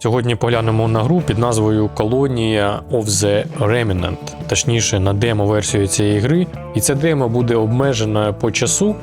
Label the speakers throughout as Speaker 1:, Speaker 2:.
Speaker 1: Сьогодні поглянемо на гру під назвою Колонія of the Remnant, точніше на демо-версію цієї гри. І це демо буде обмежено по часу.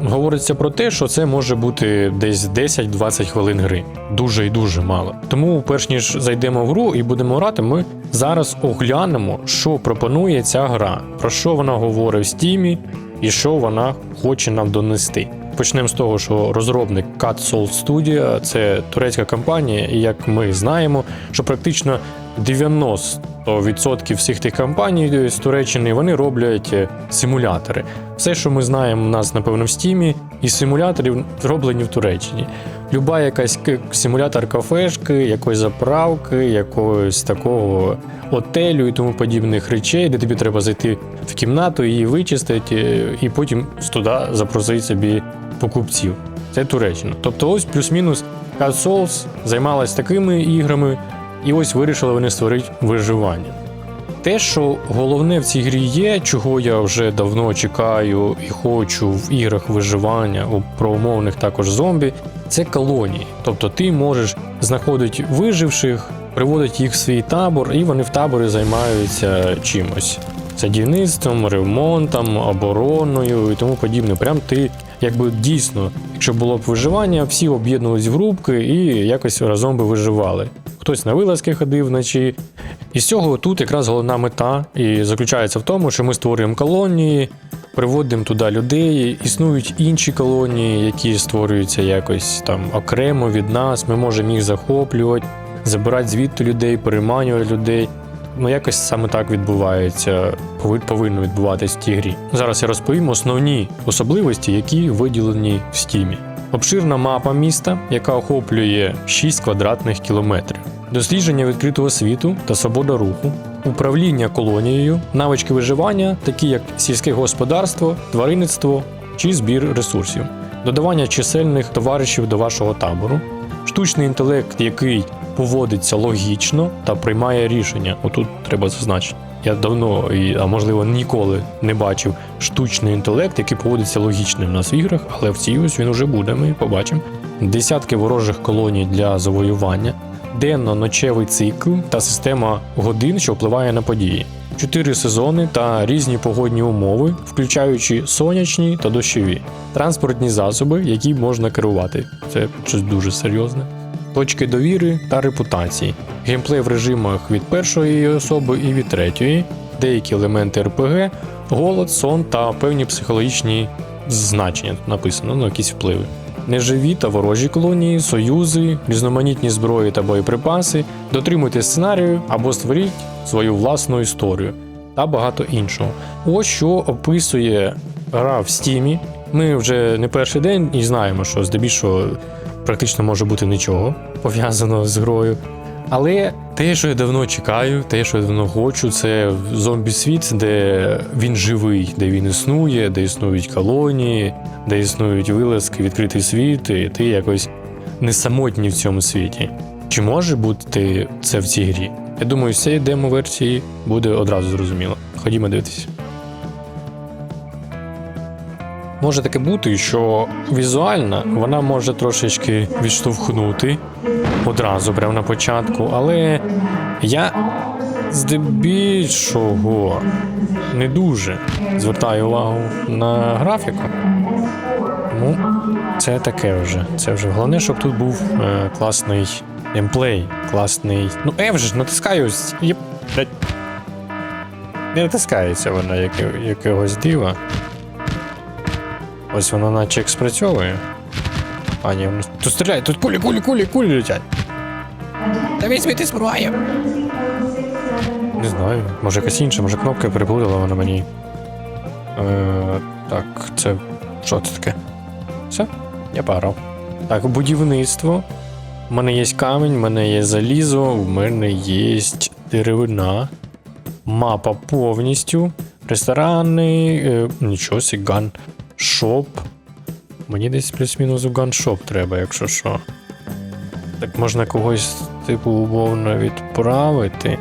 Speaker 1: Говориться про те, що це може бути десь 10-20 хвилин гри. Дуже і дуже мало. Тому, перш ніж зайдемо в гру і будемо грати, ми зараз оглянемо, що пропонує ця гра, про що вона говорить в стімі і що вона хоче нам донести. Почнемо з того, що розробник Cat Soul Studio – це турецька компанія, і як ми знаємо, що практично 90% всіх тих компаній з Туреччини вони роблять е, симулятори. Все, що ми знаємо, у нас напевно в стімі, і симуляторів зроблені в Туреччині. Люба якась симулятор кафешки, якоїсь заправки, якогось такого отелю і тому подібних речей, де тобі треба зайти в кімнату, її вичистити, е, і потім туди запросити собі покупців. Це Туреччина. Тобто, ось плюс-мінус Cat Souls займалась такими іграми, і ось вирішили вони створити виживання. Те, що головне в цій грі є, чого я вже давно чекаю і хочу в іграх виживання, у умовних також зомбі, це колонії. Тобто ти можеш знаходити виживших, приводити їх в свій табор, і вони в таборі займаються чимось. Садівництвом, ремонтом, обороною і тому подібне. Прям ти, якби дійсно, якщо було б виживання, всі об'єднувались в групки і якось разом би виживали. Хтось на вилазки ходив вночі, і з цього тут якраз головна мета і заключається в тому, що ми створюємо колонії, приводимо туди людей. Існують інші колонії, які створюються якось там окремо від нас. Ми можемо їх захоплювати, забирати звідти людей, переманювати людей. Ну, якось саме так відбувається, пови- повинно відбуватись в тій грі. Зараз я розповім основні особливості, які виділені в стімі. Обширна мапа міста, яка охоплює 6 квадратних кілометрів, дослідження відкритого світу та свобода руху, управління колонією, навички виживання, такі як сільське господарство, тваринництво чи збір ресурсів, додавання чисельних товаришів до вашого табору, штучний інтелект, який поводиться логічно та приймає рішення. Отут треба зазначити. Я давно, а можливо ніколи не бачив штучний інтелект, який поводиться логічно в нас в іграх, але в цій ось він уже буде, ми побачимо. Десятки ворожих колоній для завоювання, денно-ночевий цикл та система годин, що впливає на події. Чотири сезони та різні погодні умови, включаючи сонячні та дощові, транспортні засоби, які можна керувати. Це щось дуже серйозне. Точки довіри та репутації, геймплей в режимах від першої особи і від третьої, деякі елементи РПГ, голод, сон та певні психологічні значення. Тут написано, ну якісь впливи. Неживі та ворожі колонії, союзи, різноманітні зброї та боєприпаси, дотримуйтесь сценарію або створіть свою власну історію та багато іншого. Ось що описує гра в стімі. Ми вже не перший день і знаємо, що здебільшого практично може бути нічого пов'язано з грою. Але те, що я давно чекаю, те, що я давно хочу, це зомбі-світ, де він живий, де він існує, де існують колонії, де існують вилазки, відкритий світ, і ти якось не самотній в цьому світі. Чи може бути це в цій грі? Я думаю, з цієї демо-версії буде одразу зрозуміло. Ходімо дивитися. Може таке бути, що візуально вона може трошечки відштовхнути одразу, прямо на початку, але я здебільшого не дуже звертаю увагу на графіку. Тому це таке вже. Це вже головне, щоб тут був е, класний геймплей, класний. Ну, F же ж натискаю. Не натискається вона як, якогось дива. Ось вона наче як спрацьовує. А, ні, тут стріляє, тут кулі, кулі, кулі, кулі летять. Та візьми ти зброю. Не знаю, може якась інша, може кнопка переплутала вона мені. Е, так, це. Що це таке? Все? Я пограв. Так, будівництво. У мене є камінь, у мене є залізо, у мене є деревина. Мапа повністю. Ресторани. Е, нічого сі, ган. Шоп. Мені десь плюс-мінус в ганшоп треба, якщо що. Так можна когось, типу, умовно відправити.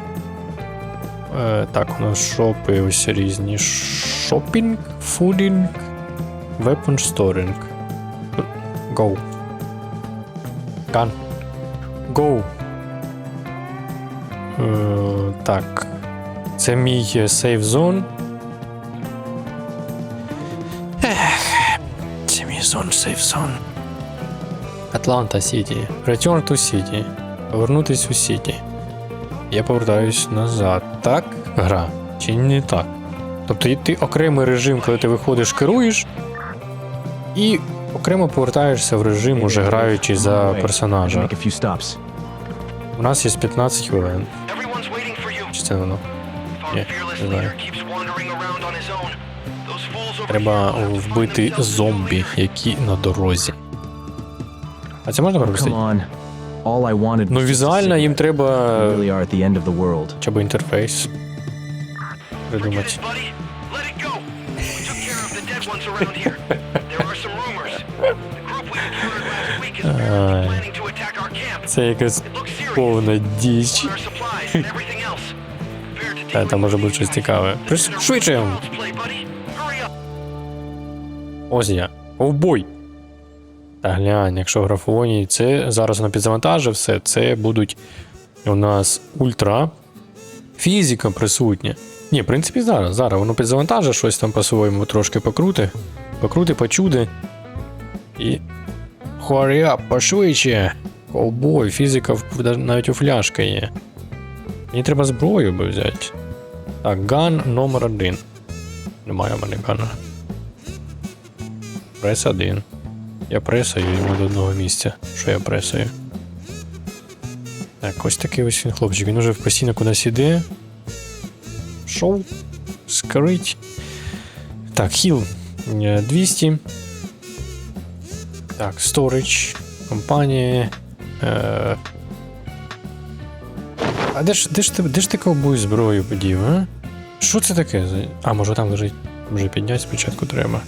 Speaker 1: Е, так, у нас шопи ось різні. Шопінг, фудінг, weapon storing. Go. Gun. Go. Е, так. Це мій сейф зон. Зон, сейф. Атланта Сіті. Return to City. Повернутись у Сіті. Я повертаюсь назад. Так? Гра. Чи не так? Тобто і ти окремий режим, коли ти виходиш, керуєш, і окремо повертаєшся в режим, уже граючи за персонажа. У нас є 15 хвилин. Чи це воно?
Speaker 2: Our
Speaker 1: Yeah,
Speaker 2: fearless
Speaker 1: Треба вбити зомбі, які на дорозі. А це можна пропустити? Ну візуально їм треба б інтерфейс придумати. Це якась повна діч. Та там може бути щось цікаве. Швидше! Ось я. Ковбой. Та глянь, якщо графоні, це зараз на підзавантажив все, це будуть у нас ультра. Фізика присутня. Ні, в принципі, зараз. Зараз воно підзавантажить щось там по-своєму трошки покрути. Покрути, почуди. І. Hurry up, пошвидше. Ковбой, фізика навіть у фляжка є. Мені треба зброю би взяти. Так, ган номер один. Немає в мене гана. Прес один. Я пресаю йому до одного місця. Що я пресаю? Так, ось такий ось він хлопчик. Він уже постійно кудись іде. Шов. Скрить. Так, хіл е, 200. Так, storage. Компанія. Е... А де ж, де ж ти, де ж ти ковбой зброю подів, а? Що це таке? А, може там лежить. Вже підняти спочатку треба.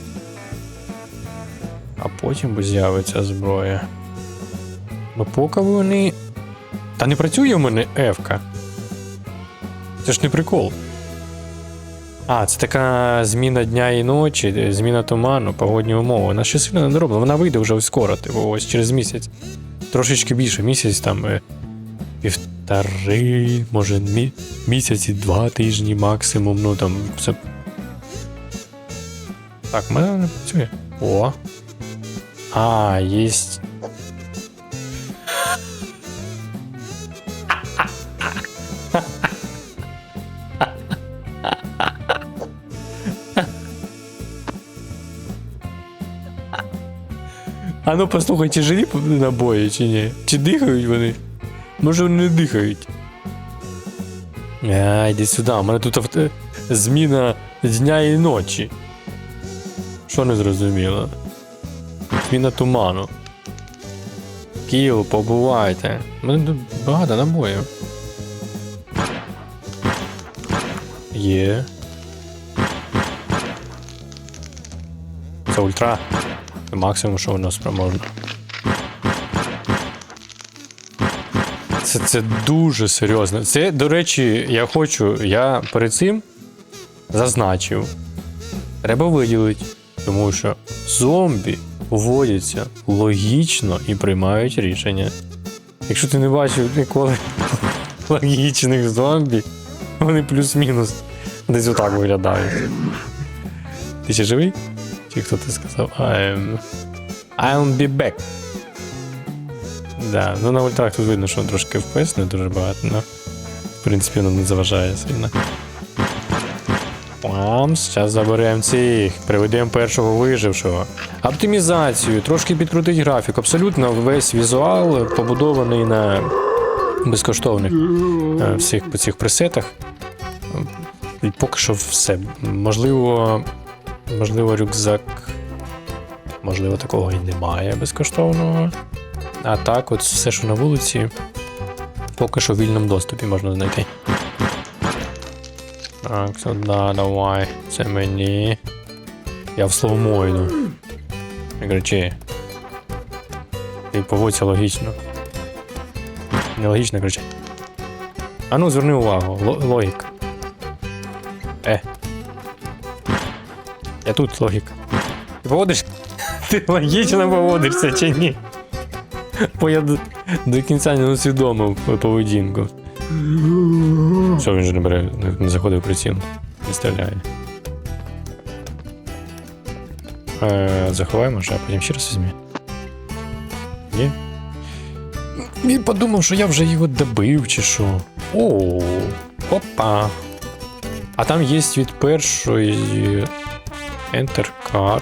Speaker 1: А потім з'явиться зброя. Ну поки вони. Та не працює в мене Евка. Це ж не прикол. А, це така зміна дня і ночі, зміна туману, погодні умови. Вона ще сильно не дороблена. Вона вийде вже скоро, типу, ось через місяць. Трошечки більше, місяць там. е, Півтори, може, мі... місяці, два тижні максимум. Ну там все. Так, в мене не працює. О. А, есть. А ну послухай, чи живі набої, чи ні? Чи дихають вони? Може вони не дихають. А, йди сюди, у мене тут авто... зміна дня і ночі. Що не зрозуміло? Зміна туману. Кіл, побувайте. У мене тут багато набоїв. Є. Це ультра. Це максимум, що воно спроможно. Це, це дуже серйозно. Це, до речі, я хочу, я перед цим зазначив. Треба виділити, тому що зомбі поводяться логічно і приймають рішення. Якщо ти не бачив ніколи логічних зомбі, вони плюс-мінус десь отак виглядають. Ти ще живий? Чи хто ти сказав? I'm... I'll be back. Да, ну на ультрах тут видно, що трошки FPS не дуже багато, але в принципі воно не заважає сильно. Пам, зараз заберемо цих, приведемо першого вижившого. Оптимізацію, трошки підкрутить графік. Абсолютно весь візуал побудований на безкоштовних е, всіх цих пресетах. І поки що все. Можливо, можливо, рюкзак. Можливо, такого і немає безкоштовного. А так, от все, що на вулиці, поки що в вільному доступі можна знайти. Так, сюди, давай. Це мені. Я в слоумо йду. Кричи. Ти поводься логічно. Нелогічно кричи. А ну, зверни увагу, Ло- логіка. Е. Я тут логіка. Ти поводиш? Ти логічно поводишся чи ні? Бо я до, до кінця не усвідомив поведінку. Все, він же не бере, не- заходив приціл. Не стріляє. Е, заховаємо, а потім ще раз візьмі. Ні? Він подумав, що я вже його добив, чи що. О, опа. А там є від першої Enter Car.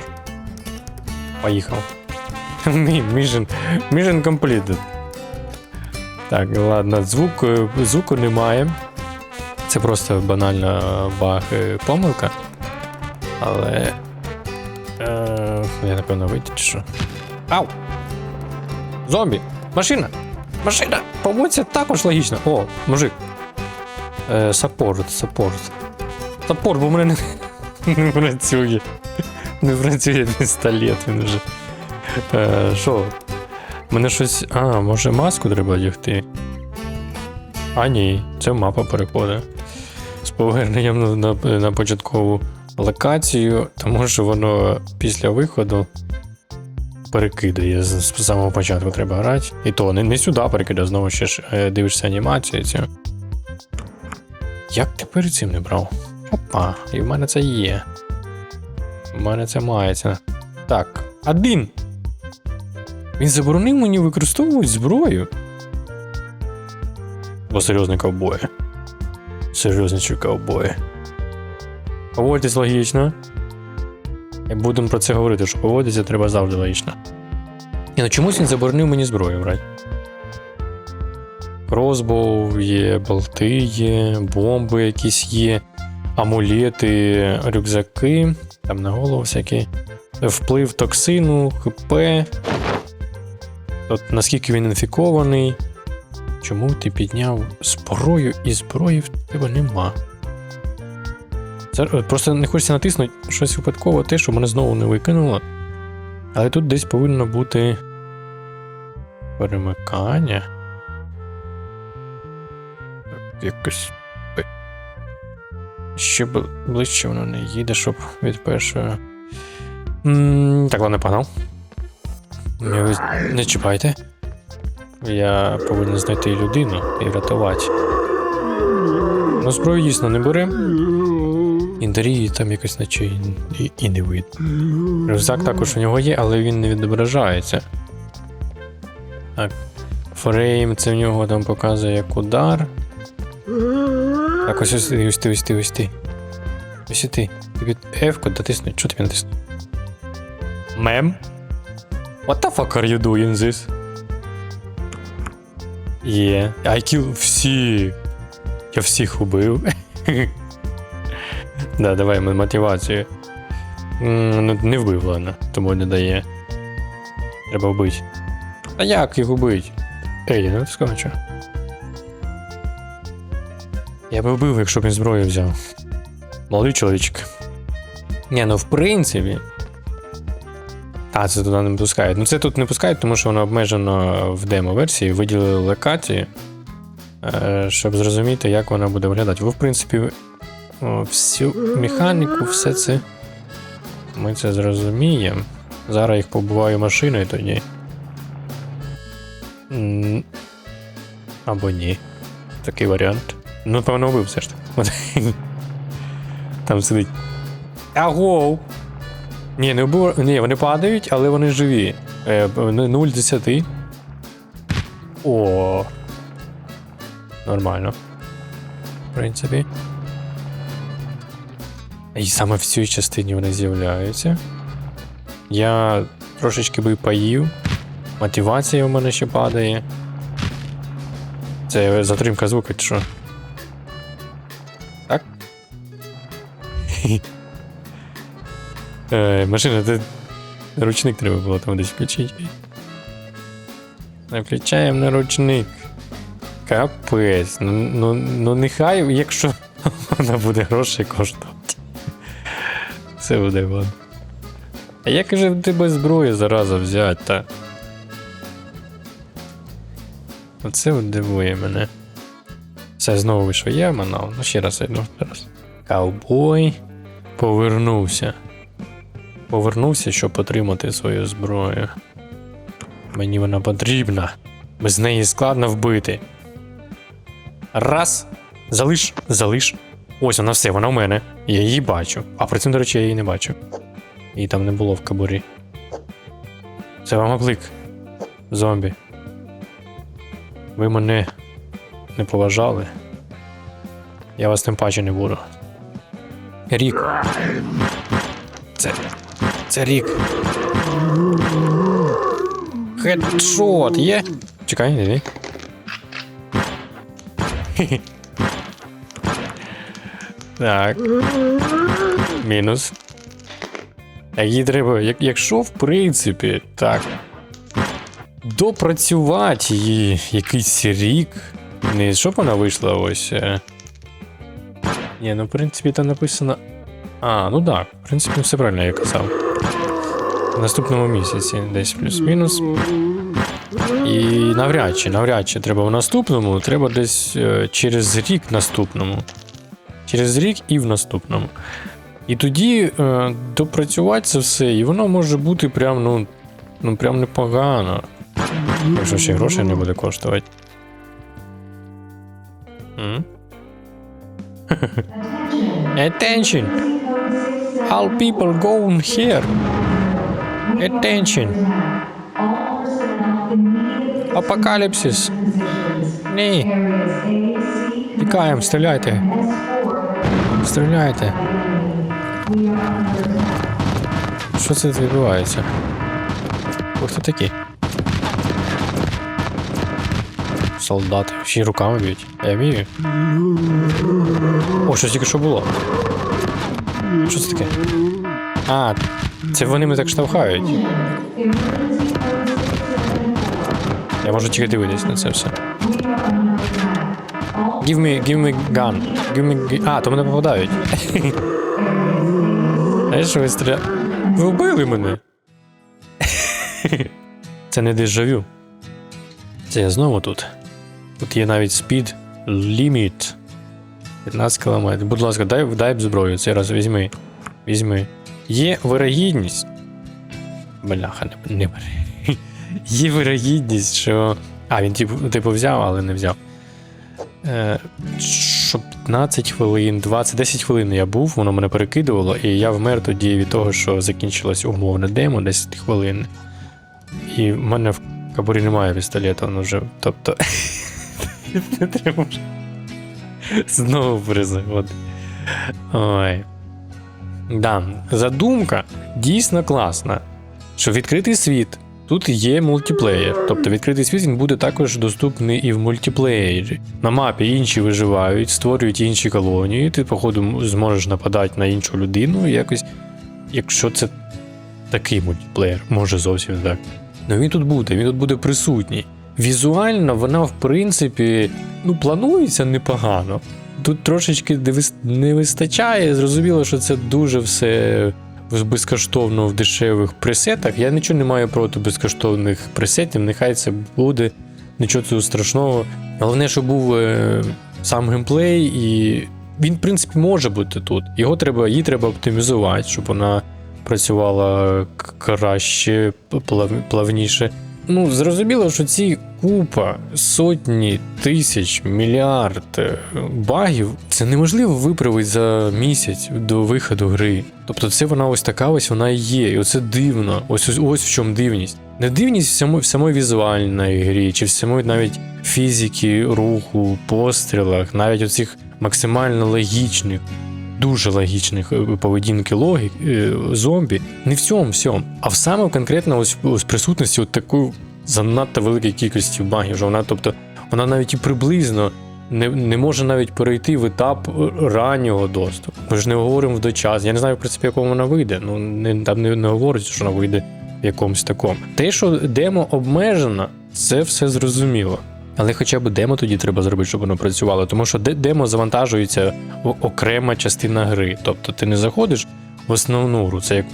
Speaker 1: Поїхав. Mission, mission completed. Так, ладно, звук, е, звуку немає. Це просто банальна баг е, помилка. Але. Е, я напевно чи що. Ау! Зомбі! Машина! Машина! Поводься також логічно. О, мужик. Е, саппорт, саппорт. Саппорт, бо в мене не, не працює. Не працює пістолет, він вже. Е, Що? Мене щось. А, може маску треба одягти? А ні, це мапа переходить. Поверненням на, на, на початкову локацію, тому що воно після виходу перекидає. З, з самого початку треба грати. І то не, не сюди перекидає, знову ще ж е, дивишся анімацію цю. Як ти перед цим не брав? Опа, і в мене це є. У мене це мається. Так, один. Він заборонив мені використовувати зброю. Бо серйозний ковбой. Серйозничі ковбої. Поводьтесь логічно. І будемо про це говорити, що поводитися треба завжди логічно. Ні, ну чомусь він заборонив мені зброю брати. Кросбоу є, болти є, бомби якісь є, амулети, рюкзаки, там на голову всякі. Вплив токсину, ХП. От наскільки він інфікований. Чому ти підняв зброю і зброї в тебе нема? Це, е, просто не хочеться натиснути щось випадково те, що мене знову не викинуло. Але тут десь повинно бути перемикання. Якось. Ще ближче воно не їде, щоб від першого. Так, ладно, погнав. Не чіпайте. Я повинен знайти людину і врятувати. Ну, зброю дійсно не бере. Індарії там якось наче і, і не видно. Рюкзак також у нього є, але він не відображається. Так. Фрейм це в нього там показує як удар. Так, ось ось ти, ось ти, ось ти, ось ти. Ось і ти. Ти під F-ку дотисни. Чого ти натиснув? Мем? What the fuck are you doing this? Є. I kill всі. Я всіх убив. да, давай мотивацію. Ну, не вбив, ладно, тому не дає. Треба вбити. А як їх убити? Ей, ти скажу. Я би вбив, якщо б він зброю взяв. Молодий чоловічок. Ні, ну в принципі. А, це туди не пускають. Ну це тут не пускають, тому що воно обмежено в демо-версії, виділили локації, е, щоб зрозуміти, як вона буде виглядати. Ви, в принципі, всю механіку, все це. Ми це зрозуміємо. Зараз їх побуваю машиною тоді. Або ні. Такий варіант. Ну, певно, вбив все ж таки. Там сидить. Агоу! Ні, не вбив. Ні, вони падають, але вони живі. Е, 0 з 10. О. Нормально. В принципі. І саме в цій частині вони з'являються. Я трошечки би поїв. Мотивація у мене ще падає. Це затримка звука, чи що? Так? Е, машина, ти ручник треба було там десь включити. Включаємо на ручник. Капець. Ну, ну, ну нехай, якщо вона буде грошей коштувати. Це буде вон. А як же ти без зброї зараза взяти, та? Оце от дивує мене. Все знову вийшов я манав. Ну ще раз йду зараз. Каубой повернувся. Повернувся, щоб отримати свою зброю. Мені вона потрібна. Без неї складно вбити. Раз. Залиш, залиш. Ось вона все, вона в мене. Я її бачу. А при цьому, до речі, я її не бачу. Її там не було в кабурі. Це вам облик. Зомбі. Ви мене не поважали. Я вас тим паче не буду. Рік. Це. Це рік. Хедшот є. Чекай, не. Так. Мінус. А їй треба, як, якщо в принципі, так. Допрацювати її якийсь рік. Не щоб вона вийшла ось. е. Ні, ну в принципі там написано. А, ну так, в принципі, все правильно я казав. В наступному місяці десь плюс-мінус. І навряд чи, навряд чи треба в наступному, треба десь е, через рік наступному. Через рік і в наступному. І тоді е, допрацювати це все, і воно може бути прям, ну, ну прям непогано. Якщо ще грошей не буде коштувати. М? Attention! All people go in here. Attention! Апокаліпсис! Ні! Тікаємо, стріляйте! Стріляйте! Що це відбувається? Хто такі? Солдати. Всі руками б'ють. Я вмію. О, щось тільки що було. Що це таке? А, це вони мене так штовхають. Я можу тільки дивитись на це все. Give me, give me gun. Give me... А, то мене попадають. Знаєш, ви стріля... Ви вбили мене. Це не дежавю. Це я знову тут. Тут є навіть speed limit. 15 км. Будь ласка, дай, дай зброю, цей раз візьми. Візьми. Є вирогідність. Бляха, не, не. Є вирогідність, що. А, він типу, типу взяв, але не взяв. Е, що 15 хвилин, 20, 10 хвилин я був, воно мене перекидувало, і я вмер тоді від того, що закінчилось умовне демо 10 хвилин. І в мене в кабурі немає пістолета, ну вже. Тобто. Не треба знову перезаводити. Ой. Да, задумка дійсно класна. Що відкритий світ. Тут є мультиплеєр. Тобто відкритий світ він буде також доступний і в мультиплеєрі. На мапі інші виживають, створюють інші колонії. Ти, походу, зможеш нападати на іншу людину якось. Якщо це такий мультиплеєр, може зовсім так. Ну він тут буде, він тут буде присутній. Візуально вона, в принципі, ну, планується непогано. Тут трошечки не вистачає. Зрозуміло, що це дуже все безкоштовно в дешевих пресетах. Я нічого не маю проти безкоштовних пресетів, нехай це буде, нічого цього страшного. Головне, щоб був е, сам геймплей, і він, в принципі, може бути тут. Його треба, її треба оптимізувати, щоб вона працювала краще, плавніше. Ну, зрозуміло, що ці купа, сотні тисяч, мільярд е, багів це неможливо виправити за місяць до виходу гри. Тобто, це вона ось така, ось вона і є. І оце дивно. Ось ось, в чому дивність. Не дивність в самої, в самої візуальної грі, чи в самої навіть фізики, руху, пострілах, навіть оцих максимально логічних, дуже логічних е, поведінки логік е, зомбі. Не в цьому всьому, а в саме конкретно ось, ось присутності от такої занадто великої кількості багів. Вона, тобто, вона навіть і приблизно не, не може навіть перейти в етап е, раннього доступу. Ми ж не говоримо в дочас. Я не знаю, в принципі, якому вона вийде. Ну не там не, не говориться, що вона вийде в якомусь такому. Те, що демо обмежено, це все зрозуміло. Але хоча б демо тоді треба зробити, щоб воно працювало, тому що демо завантажується окрема частина гри. Тобто ти не заходиш в основну гру, це як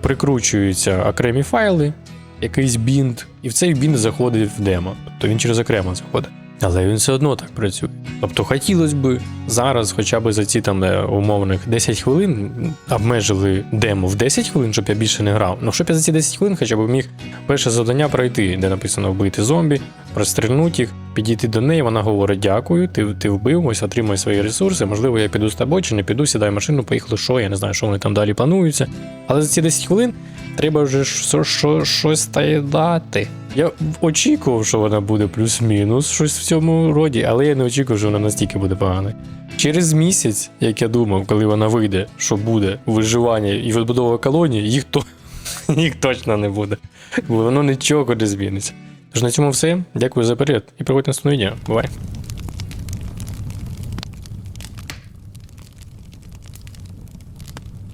Speaker 1: прикручуються окремі файли, якийсь бінд, і в цей бінд заходить в демо. Тобто він через окремо заходить. Але він все одно так працює. Тобто хотілося б зараз, хоча б за ці там е, умовних 10 хвилин обмежили демо в 10 хвилин, щоб я більше не грав. Ну, щоб я за ці 10 хвилин хоча б міг перше завдання пройти, де написано вбити зомбі, прострільнути їх, підійти до неї, вона говорить дякую, ти, ти вбив, ось отримай свої ресурси. Можливо, я піду з тобою чи не піду, сідай в машину, поїхали, що, я не знаю, що вони там далі плануються. Але за ці 10 хвилин треба вже що, що, щось дати. Я очікував, що вона буде плюс-мінус щось в цьому роді, але я не очікував, що вона настільки буде погана. Через місяць, як я думав, коли вона вийде, що буде виживання і відбудова колонії, їх, то, їх точно не буде. Бо воно нічого не зміниться. Тож на цьому все. Дякую за перегляд і приходьте наступне відео. Бувай!